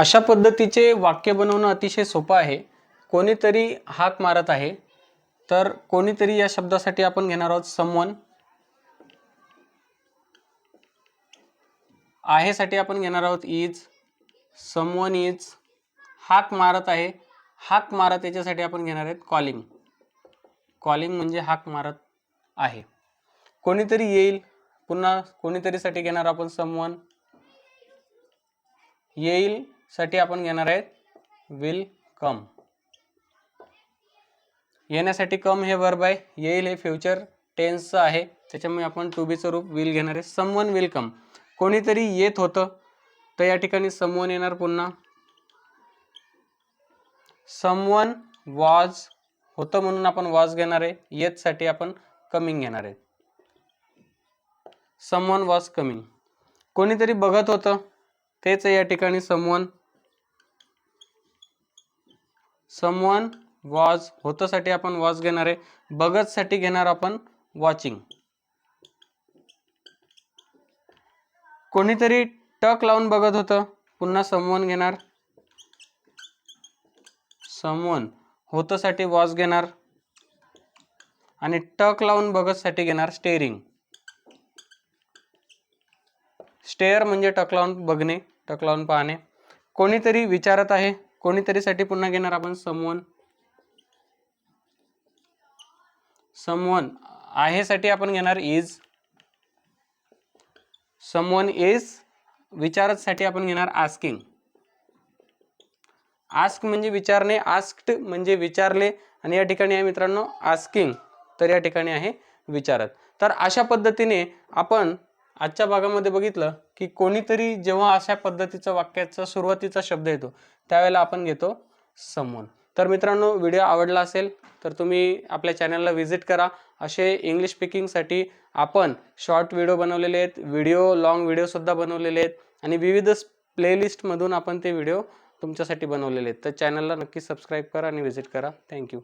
अशा पद्धतीचे वाक्य बनवणं अतिशय सोपं आहे. कोणीतरी हाक मारत आहे. तर कोणीतरी या शब्दासाठी आपण घेणार आहोत समवन आहेसाठी आपण घेणार आहोत इज समवन इज हाक मारत आहे. हाक मारत याच्यासाठी आपण घेणार आहेत कॉलिंग कॉलिंग म्हणजे हाक मारत आहे. कोणीतरी येईल. पुन्हा कोणीतरीसाठी घेणार आपण समवन येईल. साठी आपण घेणार आहेत विल कम येण्यासाठी कम हे वर्ब आहे. येईल हे फ्युचर टेन्सचं आहे. त्याच्यामुळे आपण टू बीचं रूप विल घेणार आहे. समवन विल कम कोणीतरी येत होतं. तर या ठिकाणी समवन येणार पुन्हा. समवन वॉज होतं म्हणून आपण वॉज घेणार आहे. येतसाठी आपण कमिंग घेणार आहे. समवन वॉज कमिंग कोणीतरी बघत होतं. तेच या ठिकाणी समवन समवन वॉज होतंसाठी आपण वॉज घेणार आहे. बघतसाठी घेणार आपण वॉचिंग कोणीतरी टक लावून बघत होतं. पुन्हा समवन घेणार. समवन होतंसाठी वॉज घेणार. आणि टक लावून बघतसाठी घेणार स्टेअरिंग स्टेअर म्हणजे टक लावून बघणे टक लावून पाहणे. कोणीतरी विचारत आहे. कोणीतरीसाठी पुन्हा घेणार आपण समवन समवन आहेसाठी आपण घेणार इज समवन इज विचारतसाठी आपण घेणार आस्किंग आस्क म्हणजे विचारणे आस्क्ड म्हणजे विचारले. आणि या ठिकाणी आहे मित्रांनो आस्किंग तर या ठिकाणी आहे विचारत. तर अशा पद्धतीने आपण आजच्या भागामध्ये बघितलं की कोणीतरी जेव्हा अशा पद्धतीचा वाक्याचा सुरुवातीचा शब्द येतो त्यावेळेला आपण घेतो समोर. तर मित्रांनो व्हिडिओ आवडला असेल तर तुम्ही आपल्या चॅनलला व्हिजिट करा. असे इंग्लिश स्पीकिंगसाठी आपण शॉर्ट व्हिडिओ बनवलेले आहेत व्हिडिओ लॉंग व्हिडिओसुद्धा बनवलेले आहेत आणि विविध प्लेलिस्टमधून आपण ते व्हिडिओ तुमच्यासाठी बनवलेले आहेत. तर चॅनलला नक्की सबस्क्राईब करा आणि व्हिजिट करा. थँक्यू